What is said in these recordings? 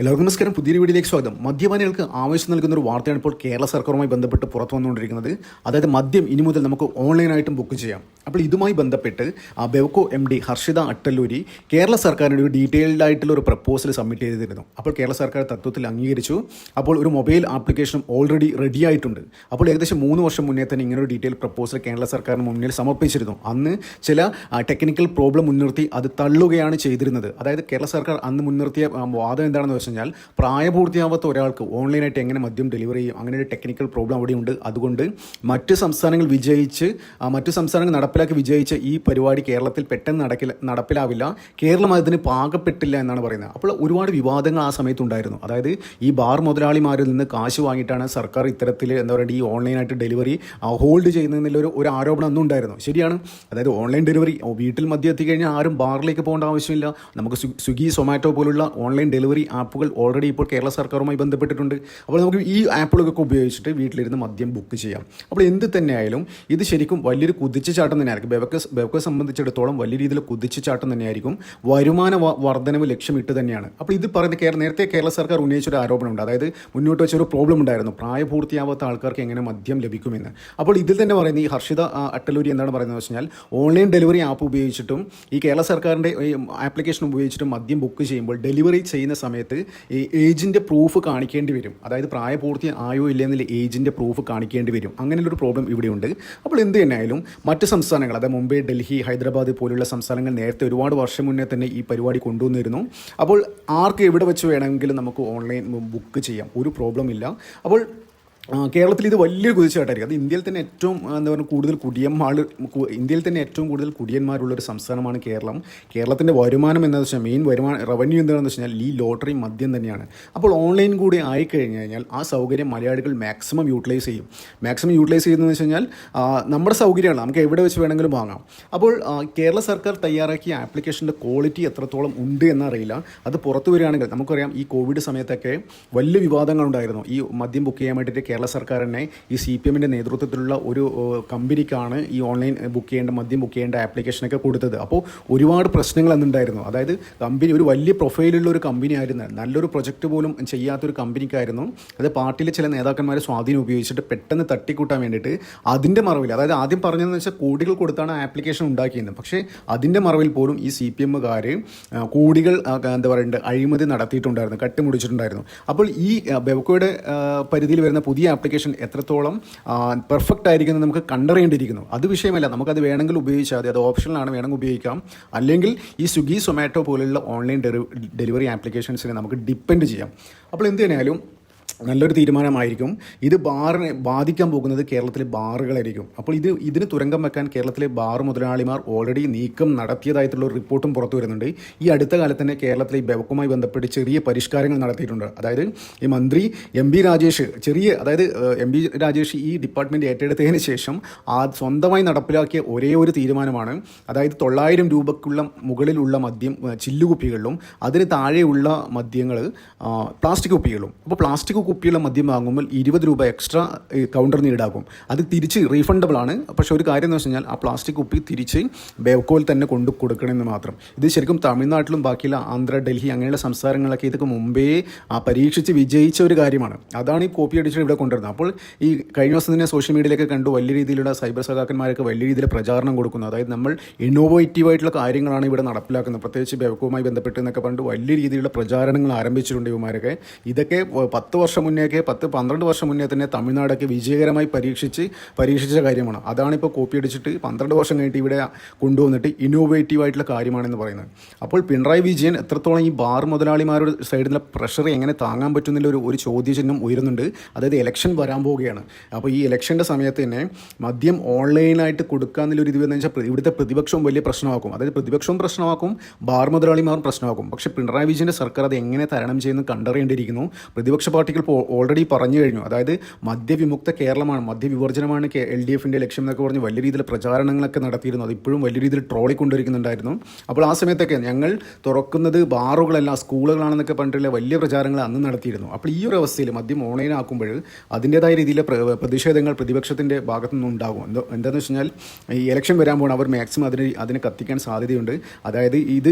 എല്ലാവർക്കും നമസ്കാരം. പുതിയൊരു വീഡിയോയിലേക്ക് സ്വാഗതം. മദ്യപാനികൾക്ക് ആവശ്യം നൽകുന്ന ഒരു വാർത്തയാണ് ഇപ്പോൾ കേരള സർക്കാരുമായി ബന്ധപ്പെട്ട് പുറത്തു വന്നുകൊണ്ടിരിക്കുന്നത്. അതായത് മദ്യം ഇനി മുതൽ നമുക്ക് ഓൺലൈനായിട്ടും ബുക്ക് ചെയ്യാം. അപ്പോൾ ഇതുമായി ബന്ധപ്പെട്ട് ബെവ്കോ എം ഡി ഹർഷിത അട്ടല്ലൂരി കേരള സർക്കാരിന്റെ ഒരു ഡീറ്റെയിൽഡ് ആയിട്ടുള്ള ഒരു പ്രപ്പോസൽ സബ്മിറ്റ് ചെയ്തിരുന്നു. അപ്പോൾ കേരള സർക്കാർ തത്വത്തിൽ അംഗീകരിച്ചു. അപ്പോൾ ഒരു മൊബൈൽ ആപ്ലിക്കേഷനും ഓൾറെഡി റെഡി ആയിട്ടുണ്ട്. അപ്പോൾ ഏകദേശം മൂന്ന് വർഷം മുന്നേ തന്നെ ഇങ്ങനെ ഒരു ഡീറ്റെയിൽ പ്രപ്പോസൽ കേരള സർക്കാരിന് മുന്നിൽ സമർപ്പിച്ചിരുന്നു. അന്ന് ചില ടെക്നിക്കൽ പ്രോബ്ലം മുൻനിർത്തി അത് തള്ളുകയാണ് ചെയ്തിരുന്നത്. അതായത് കേരള സർക്കാർ അന്ന് മുൻനിർത്തിയ വാദം എന്താണെന്ന് വെച്ച് കഴിഞ്ഞാൽ പ്രായപൂർത്തിയാവാത്ത ഒരാൾക്ക് ഓൺലൈനായിട്ട് എങ്ങനെ മദ്യം ഡെലിവറി ചെയ്യും? അങ്ങനെ ഒരു ടെക്നിക്കൽ പ്രോബ്ലം അവിടെയുണ്ട്. അതുകൊണ്ട് മറ്റ് സംസ്ഥാനങ്ങൾ വിജയിച്ച് മറ്റു സംസ്ഥാനങ്ങൾ നടപ്പിലാക്കി വിജയിച്ച ഈ പരിപാടി കേരളത്തിൽ പെട്ടെന്ന് നടക്കില്ല നടപ്പിലാവില്ല. കേരളം അതിന് പാകപ്പെട്ടില്ല എന്നാണ് പറയുന്നത്. അപ്പോൾ ഒരുപാട് വിവാദങ്ങൾ ആ സമയത്തുണ്ടായിരുന്നു അതായത് ഈ ബാർ മുതലാളിമാരിൽ നിന്ന് കാശ് വാങ്ങിയിട്ടാണ് സർക്കാർ ഇത്തരത്തിൽ എന്താ പറയുക ഈ ഓൺലൈനായിട്ട് ഡെലിവറി ഹോൾഡ് ചെയ്യുന്നതിനുള്ളൊരു ഒരു ആരോപണം അന്നും ഉണ്ടായിരുന്നു. ശരിയാണ്. അതായത് ഓൺലൈൻ ഡെലിവറി വീട്ടിൽ മദ്യം എത്തിക്കഴിഞ്ഞാൽ ആരും ബാറിലേക്ക് പോകേണ്ട ആവശ്യമില്ല. നമുക്ക് സ്വി- സ്വിഗ്ഗി സൊമാറ്റോ പോലുള്ള ഓൺലൈൻ ഡെലിവറി ആപ്പുകൾ ഓൾറെഡി ഇപ്പോൾ കേരള സർക്കാരുമായി ബന്ധപ്പെട്ടിട്ടുണ്ട്. അപ്പോൾ നമുക്ക് ഈ ആപ്പുകളൊക്കെ ഉപയോഗിച്ചിട്ട് വീട്ടിലിരുന്ന് മദ്യം ബുക്ക് ചെയ്യാം. അപ്പോൾ എന്ത് തന്നെയായാലും ഇത് ശരിക്കും വലിയൊരു കുതിച്ചുചാട്ടം തന്നെയായിരിക്കും. ബെവക്കെ ബെവക്കെ സംബന്ധിച്ചിടത്തോളം വലിയ രീതിയിൽ കുതിച്ചുചാട്ടം തന്നെയായിരിക്കും. വരുമാന വർധനവ് ലക്ഷ്യമിട്ട് തന്നെയാണ്. അപ്പോൾ ഇത് പറയുന്ന നേരത്തെ കേരള സർക്കാർ ഉന്നയിച്ചൊരു ആരോപണമുണ്ട്. അതായത് മുന്നോട്ട് വെച്ചൊരു പ്രോബ്ലം ഉണ്ടായിരുന്നു. പ്രായപൂർത്തിയാവാത്ത ആൾക്കാർക്ക് എങ്ങനെ മദ്യം ലഭിക്കുമെന്ന്. അപ്പോൾ ഇതിൽ തന്നെ പറയുന്നത് ഈ ഹർഷിത അട്ടലൂരി എന്താണ് പറയുന്നത് വെച്ചാൽ ഓൺലൈൻ ഡെലിവറി ആപ്പ് ഉപയോഗിച്ചിട്ടും ഈ കേരള സർക്കാരിന്റെ ആപ്ലിക്കേഷൻ ഉപയോഗിച്ചിട്ടും മദ്യം ബുക്ക് ചെയ്യുമ്പോൾ ഡെലിവറി ചെയ്യുന്ന സമയത്ത് ഈ ഏജിന്റെ പ്രൂഫ് കാണിക്കേണ്ടി വരും. അതായത് പ്രായപൂർത്തി ആയോ ഇല്ല എന്നുള്ള ഏജിന്റെ പ്രൂഫ് കാണിക്കേണ്ടി വരും. അങ്ങനെയുള്ളൊരു പ്രോബ്ലം ഇവിടെയുണ്ട്. അപ്പോൾ എന്ത് തന്നെയായാലും മറ്റ് സംസ്ഥാനങ്ങൾ അതായത് മുംബൈ ഡൽഹി ഹൈദരാബാദ് പോലുള്ള സംസ്ഥാനങ്ങൾ നേരത്തെ ഒരുപാട് വർഷം മുന്നേ തന്നെ ഈ പരിപാടി കൊണ്ടുവന്നിരുന്നു. അപ്പോൾ ആർക്ക് എവിടെ വെച്ച് വേണമെങ്കിലും നമുക്ക് ഓൺലൈൻ ബുക്ക് ചെയ്യാം. ഒരു പ്രോബ്ലം ഇല്ല. അപ്പോൾ കേരളത്തിൽ ഇത് വലിയൊരു കുതിച്ചാട്ടായിരിക്കും അത് ഇന്ത്യയിൽ തന്നെ ഏറ്റവും എന്താ പറയുക കൂടുതൽ കുടിയന്മാർ ഇന്ത്യയിൽ തന്നെ ഏറ്റവും കൂടുതൽ കുടിയന്മാരുള്ളൊരു സംസ്ഥാനമാണ് കേരളം. കേരളത്തിന്റെ വരുമാനം എന്താണെന്ന് വെച്ചാൽ മെയിൻ വരുമാനം റവന്യൂ എന്താണെന്ന് വെച്ച് കഴിഞ്ഞാൽ ഈ ലോട്ടറി മദ്യം തന്നെയാണ്. അപ്പോൾ ഓൺലൈൻ കൂടി ആയിക്കഴിഞ്ഞ് കഴിഞ്ഞാൽ ആ സൗകര്യം മലയാളികൾ മാക്സിമം യൂട്ടിലൈസ് ചെയ്യും. മാക്സിമം യൂട്ടിലൈസ് ചെയ്യുന്നതെന്ന് വെച്ച് കഴിഞ്ഞാൽ നമ്മുടെ സൗകര്യമാണ് നമുക്ക് എവിടെ വെച്ച് വേണമെങ്കിലും വാങ്ങാം. അപ്പോൾ കേരള സർക്കാർ തയ്യാറാക്കിയ ആപ്ലിക്കേഷന്റെ ക്വാളിറ്റി എത്രത്തോളം ഉണ്ട് എന്നറിയില്ല. അത് പുറത്തു വരികയാണെങ്കിൽ നമുക്കറിയാം ഈ കോവിഡ് സമയത്തൊക്കെ വലിയ വിവാദങ്ങളുണ്ടായിരുന്നു. ഈ മദ്യം ബുക്ക് ചെയ്യാൻ വേണ്ടിയിട്ട് കേരള സർക്കാർ തന്നെ ഈ സി പി എമ്മിന്റെ നേതൃത്വത്തിലുള്ള ഒരു കമ്പനിക്കാണ് ഈ ഓൺലൈൻ ബുക്ക് ചെയ്യേണ്ട മദ്യം ബുക്ക് ചെയ്യേണ്ട ആപ്ലിക്കേഷനൊക്കെ കൊടുത്തത്. അപ്പോൾ ഒരുപാട് പ്രശ്നങ്ങൾ അന്നുണ്ടായിരുന്നു. അതായത് കമ്പനി ഒരു വലിയ പ്രൊഫൈലുള്ള ഒരു കമ്പനി ആയിരുന്നു. നല്ലൊരു പ്രൊജക്റ്റ് പോലും ചെയ്യാത്തൊരു കമ്പനിക്കായിരുന്നു. അത് പാർട്ടിയിലെ ചില നേതാക്കന്മാരെ സ്വാധീനം ഉപയോഗിച്ചിട്ട് പെട്ടെന്ന് തട്ടിക്കൂട്ടാൻ വേണ്ടിയിട്ട് അതിന്റെ മറവിൽ അതായത് ആദ്യം പറഞ്ഞതെന്ന് വെച്ചാൽ കോടികൾ കൊടുത്താണ് ആപ്ലിക്കേഷൻ ഉണ്ടാക്കിയത് പക്ഷേ അതിന്റെ മറവിൽ പോലും ഈ സി പി എമ്മുകാർ കോടികൾ എന്താ പറയുക അഴിമതി നടത്തിയിട്ടുണ്ടായിരുന്നു കട്ടിമുടിച്ചിട്ടുണ്ടായിരുന്നു. അപ്പോൾ ഈ ബെവക്കോയുടെ പരിധിയിൽ വരുന്ന പുതിയ ആപ്ലിക്കേഷൻ എത്രത്തോളം പെർഫെക്റ്റ് ആയിരിക്കുന്നത് നമുക്ക് കണ്ടറിയേണ്ടിയിരിക്കുന്നു. അത് വിഷയമല്ല. നമുക്കത് വേണമെങ്കിൽ ഉപയോഗിച്ചാൽ മതി. അത് ഓപ്ഷനിലാണ് വേണമെങ്കിൽ ഉപയോഗിക്കാം. അല്ലെങ്കിൽ ഈ സ്വിഗ്ഗി സൊമാറ്റോ പോലുള്ള ഓൺലൈൻ ഡെലിവറി ആപ്ലിക്കേഷൻസിനെ നമുക്ക് ഡിപ്പെൻഡ് ചെയ്യാം. അപ്പോൾ എന്ത് തന്നെയായാലും നല്ലൊരു തീരുമാനമായിരിക്കും. ഇത് ബാറിനെ ബാധിക്കാൻ പോകുന്നത് കേരളത്തിലെ ബാറുകളായിരിക്കും. അപ്പോൾ ഇത് ഇതിന് തുരങ്കം വെക്കാൻ കേരളത്തിലെ ബാർ മുതലാളിമാർ ഓൾറെഡി നീക്കം നടത്തിയതായിട്ടുള്ള റിപ്പോർട്ടും പുറത്തു വരുന്നുണ്ട്. ഈ അടുത്ത കാലത്ത് തന്നെ കേരളത്തിലെ ബെവക്കുമായി ബന്ധപ്പെട്ട് ചെറിയ പരിഷ്കാരങ്ങൾ നടത്തിയിട്ടുണ്ട്. അതായത് ഈ മന്ത്രി എം ബി രാജേഷ് ചെറിയ അതായത് എം ബി രാജേഷ് ഈ ഡിപ്പാർട്ട്മെന്റ് ഏറ്റെടുത്തതിന് ശേഷം ആ സ്വന്തമായി നടപ്പിലാക്കിയ ഒരേ ഒരു തീരുമാനമാണ്. അതായത് തൊള്ളായിരം രൂപക്കുള്ള മുകളിലുള്ള മദ്യം ചില്ലുകുപ്പികളിലും അതിന് താഴെയുള്ള മദ്യങ്ങൾ പ്ലാസ്റ്റിക് കുപ്പികളും അപ്പോൾ പ്ലാസ്റ്റിക് കുപ്പിയുള്ള മദ്യം വാങ്ങുമ്പോൾ ഇരുപത് രൂപ എക്സ്ട്രാ കൗണ്ടറിന് ഈടാക്കും അത് തിരിച്ച് റീഫണ്ടബിൾ ആണ്. പക്ഷേ ഒരു കാര്യം എന്ന് വെച്ച് കഴിഞ്ഞാൽ ആ പ്ലാസ്റ്റിക് കുപ്പി തിരിച്ച് ബേക്കോയിൽ തന്നെ കൊണ്ടു കൊടുക്കണമെന്ന് മാത്രം. ഇത് ശരിക്കും തമിഴ്നാട്ടിലും ബാക്കിയുള്ള ആന്ധ്ര ഡൽഹി അങ്ങനെയുള്ള സംസ്ഥാനങ്ങളിലൊക്കെ ഇതൊക്കെ മുമ്പേ ആ, പരീക്ഷിച്ച് വിജയിച്ച ഒരു കാര്യമാണ്. അതാണ് ഈ കോപ്പി അടിച്ചിട്ട് ഇവിടെ കൊണ്ടുവരുന്നത്. അപ്പോൾ ഈ കഴിഞ്ഞ ദിവസം തന്നെ സോഷ്യൽ മീഡിയയിലൊക്കെ കണ്ടു വലിയ രീതിയിലുള്ള സൈബർ സഖാക്കന്മാരൊക്കെ വലിയ രീതിയിൽ പ്രചാരണം കൊടുക്കുന്നു. അതായത് നമ്മൾ ഇന്നോവേറ്റീവ് ആയിട്ടുള്ള കാര്യങ്ങളാണ് ഇവിടെ നടപ്പിലാക്കുന്നത്. പ്രത്യേകിച്ച് ബെവക്കുമായി ബന്ധപ്പെട്ട് എന്നൊക്കെ പണ്ട് വലിയ രീതിയിലുള്ള പ്രചാരണങ്ങൾ ആരംഭിച്ചിട്ടുണ്ട് ഇവമാരൊക്കെ ഇതൊക്കെ പത്ത് വർഷം മുന്നേയൊക്കെ പത്ത് പന്ത്രണ്ട് വർഷം മുന്നേ തന്നെ തമിഴ്നാടൊക്കെ വിജയകരമായി പരീക്ഷിച്ച് പരീക്ഷിച്ച കാര്യമാണ്. അതാണ് ഇപ്പോൾ കോപ്പി അടിച്ചിട്ട് പന്ത്രണ്ട് വർഷം കഴിഞ്ഞിട്ട് ഇവിടെ കൊണ്ടുവന്നിട്ട് ഇന്നോവേറ്റീവ് ആയിട്ടുള്ള കാര്യമാണെന്ന് പറയുന്നത്. അപ്പോൾ പിണറായി വിജയൻ എത്രത്തോളം ഈ ബാർ മുതലാളിമാരുടെ സൈഡിലെ പ്രഷർ എങ്ങനെ താങ്ങാൻ പറ്റുന്നില്ല ഒരു ഒരു ചോദ്യചിഹ്നം ഉയരുന്നുണ്ട്. അതായത് ഇലക്ഷൻ വരാൻ പോവുകയാണ്. അപ്പോൾ ഈ ഇലക്ഷന്റെ സമയത്ത് തന്നെ മദ്യം ഓൺലൈനായിട്ട് കൊടുക്കുക എന്നുള്ളൊരു ഇത് എന്ന് വെച്ചാൽ ഇവിടുത്തെ പ്രതിപക്ഷവും വലിയ പ്രശ്നമാക്കും. അതായത് പ്രതിപക്ഷവും പ്രശ്നമാക്കും ബാർ മുതലാളിമാരും പ്രശ്നമാക്കും. പക്ഷേ പിണറായി വിജയന്റെ സർക്കാർ അത് എങ്ങനെ തരണം ചെയ്യുന്നു കണ്ടറിയേണ്ടിയിരിക്കുന്നു. പ്രതിപക്ഷ പാർട്ടികൾ ഇപ്പോൾ ഓൾറെഡി പറഞ്ഞു കഴിഞ്ഞു. അതായത് മദ്യവിമുക്ത കേരളമാണ് മദ്യവിവർജനമാണ് എൽ ഡി എഫിന്റെ ലക്ഷ്യം എന്നൊക്കെ പറഞ്ഞ് വലിയ രീതിയിൽ പ്രചാരണങ്ങളൊക്കെ നടത്തിയിരുന്നു. അതിപ്പോഴും വലിയ രീതിയിൽ ട്രോളി കൊണ്ടിരിക്കുന്നുണ്ടായിരുന്നു അപ്പോൾ ആ സമയത്തൊക്കെ ഞങ്ങൾ തുറക്കുന്നത് ബാറുകളല്ല സ്കൂളുകളാണെന്നൊക്കെ പറഞ്ഞിട്ടുള്ള വലിയ പ്രചാരങ്ങൾ അന്ന് നടത്തിയിരുന്നു. അപ്പോൾ ഈ ഒരു അവസ്ഥയിൽ മദ്യം ഓൺലൈൻ ആക്കുമ്പോൾ അതിന്റേതായ രീതിയിലെ പ്രതിഷേധങ്ങൾ പ്രതിപക്ഷത്തിന്റെ ഭാഗത്തു നിന്നുണ്ടാകും എന്തോ എന്താണെന്ന് വെച്ച് കഴിഞ്ഞാൽ ഈ ഇലക്ഷൻ വരാൻ പോകണം അവർ മാക്സിമം അതിന് അതിനെ കത്തിക്കാൻ സാധ്യതയുണ്ട്. അതായത് ഇത്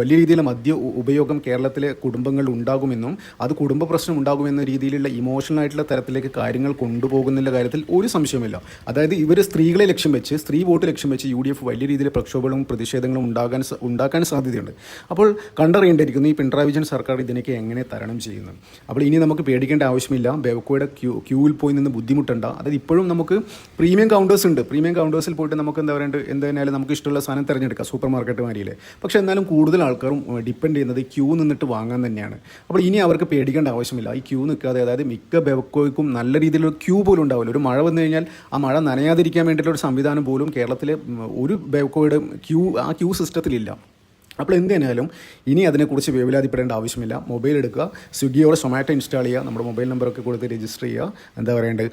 വലിയ രീതിയിലെ മദ്യ ഉപയോഗം കേരളത്തിലെ കുടുംബങ്ങളിൽ ഉണ്ടാകുമെന്നും അത് കുടുംബ പ്രശ്നം ഉണ്ടാകുമെന്ന രീതിയിലുള്ള ഇമോഷണൽ ആയിട്ടുള്ള തരത്തിലേക്ക് കാര്യങ്ങൾ കൊണ്ടുപോകുന്നുള്ള കാര്യത്തിൽ ഒരു സംശയമില്ല അതായത് ഇവർ സ്ത്രീകളെ ലക്ഷ്യം വെച്ച് സ്ത്രീ വോട്ട് ലക്ഷ്യം വെച്ച് യു ഡി എഫ് വലിയ രീതിയിൽ പ്രക്ഷോഭങ്ങളും പ്രതിഷേധങ്ങളും ഉണ്ടാകാൻ ഉണ്ടാക്കാൻ സാധ്യതയുണ്ട്. അപ്പോൾ കണ്ടറിയേണ്ടിയിരിക്കുന്നു ഈ പിണറായി വിജയൻ സർക്കാർ ഇതിനൊക്കെ എങ്ങനെ തരണം ചെയ്യുന്നു. അപ്പോൾ ഇനി നമുക്ക് പേടിക്കേണ്ട ആവശ്യമില്ല. ബെവക്കോയുടെ ക്യൂ ക്യൂവിൽ പോയി നിന്ന് ബുദ്ധിമുട്ടുണ്ട്. അതായത് ഇപ്പോഴും നമുക്ക് പ്രീമിയം കൗണ്ടേഴ്സ് ഉണ്ട്. പ്രീമിയം കൗണ്ടേഴ്സിൽ പോയിട്ട് നമുക്ക് എന്താ പറയുക എന്തായാലും നമുക്ക് ഇഷ്ടമുള്ള സാധനം തിരഞ്ഞെടുക്കാം. സൂപ്പർ മാർക്കറ്റ് മാരിയിൽ പക്ഷേ എന്നാലും കൂടുതൽ ആൾക്കാരും ഡിപ്പെൻഡ് ചെയ്യുന്നത് ക്യൂ നിന്നിട്ട് വാങ്ങാൻ തന്നെയാണ്. അപ്പോൾ ഇനി അവർക്ക് പേടിക്കേണ്ട ആവശ്യമില്ല. ഈ ക്യൂ നിൽക്കാതെ അതായത് മിക്ക ബെവക്കോയ്ക്കും നല്ല രീതിയിലുള്ള ക്യൂ പോലും ഉണ്ടാവില്ല. ഒരു മഴ വന്നു കഴിഞ്ഞാൽ ആ മഴ നനയാതിരിക്കാൻ വേണ്ടിയിട്ടുള്ള ഒരു സംവിധാനം പോലും കേരളത്തിലെ ഒരു ബെവക്കോയുടെ ക്യൂ ആ ക്യൂ സിസ്റ്റത്തിലില്ല. അപ്പോൾ എന്ത് ഇനി അതിനെക്കുറിച്ച് വേവലാതിപ്പെടേണ്ട ആവശ്യമില്ല. മൊബൈൽ എടുക്കുക സ്വിഗ്ഗിയോടെ സൊമാറ്റോ ഇൻസ്റ്റാൾ ചെയ്യുക നമ്മുടെ മൊബൈൽ നമ്പറൊക്കെ കൊടുത്ത് രജിസ്റ്റർ ചെയ്യുക. എന്താ പറയേണ്ടത്?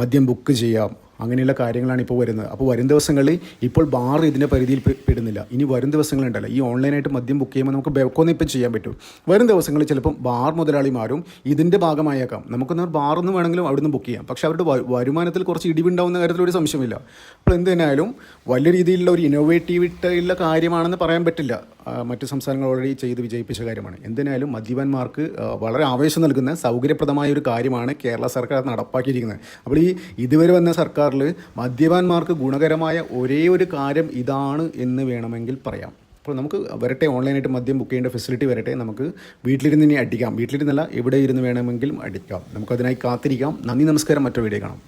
മദ്യം ബുക്ക് ചെയ്യാം അങ്ങനെയുള്ള കാര്യങ്ങളാണ് ഇപ്പോൾ വരുന്നത്. അപ്പോൾ വരും ദിവസങ്ങളിൽ ഇപ്പോൾ ബാർ ഇതിന്റെ പരിധിയിൽ പെടുന്നില്ല. ഇനി വരും ദിവസങ്ങളുണ്ടല്ലോ. ഈ ഓൺലൈനായിട്ട് മദ്യം ബുക്ക് ചെയ്യുമ്പോൾ നമുക്ക് ബെക്കൊന്നും ഇപ്പം ചെയ്യാൻ പറ്റും. വരും ദിവസങ്ങളിൽ ചിലപ്പം ബാർ മുതലാളിമാരും ഇതിന്റെ ഭാഗമായേക്കാം. നമുക്കൊന്ന് ബാറൊന്നും വേണമെങ്കിലും അവിടുന്ന് ബുക്ക് ചെയ്യാം. പക്ഷേ അവരുടെ വരുമാനത്തിൽ കുറച്ച് ഇടിവുണ്ടാവുന്ന കാര്യത്തിൽ ഒരു സംശയമില്ല അപ്പോൾ എന്ത് തന്നെയായാലും വലിയ രീതിയിലുള്ള ഒരു ഇന്നോവേറ്റീവിറ്റുള്ള കാര്യമാണെന്ന് പറയാൻ പറ്റില്ല. മറ്റ് സംസ്ഥാനങ്ങൾ ഓൾറെഡി ചെയ്ത് വിജയിപ്പിച്ച കാര്യമാണ്. എന്തിനായാലും മദ്യപന്മാർക്ക് വളരെ ആവേശം നൽകുന്ന സൗകര്യപ്രദമായ ഒരു കാര്യമാണ് കേരള സർക്കാർ നടപ്പാക്കിയിരിക്കുന്നത്. അപ്പോൾ ഈ ഇതുവരെ വന്ന സർക്കാരിൽ മദ്യപാന്മാർക്ക് ഗുണകരമായ ഒരേ ഒരു കാര്യം ഇതാണ് എന്ന് വേണമെങ്കിൽ പറയാം. അപ്പോൾ നമുക്ക് വരട്ടെ ഓൺലൈനായിട്ട് മദ്യം ബുക്ക് ചെയ്യേണ്ട ഫെസിലിറ്റി വരട്ടെ നമുക്ക് വീട്ടിലിരുന്ന് ഇനി അടിക്കാം. വീട്ടിലിരുന്നല്ല എവിടെ ഇരുന്ന് വേണമെങ്കിലും അടിക്കാം. നമുക്കതിനായി കാത്തിരിക്കാം. നന്ദി നമസ്കാരം. മറ്റൊരു വീഡിയോ കാണാം.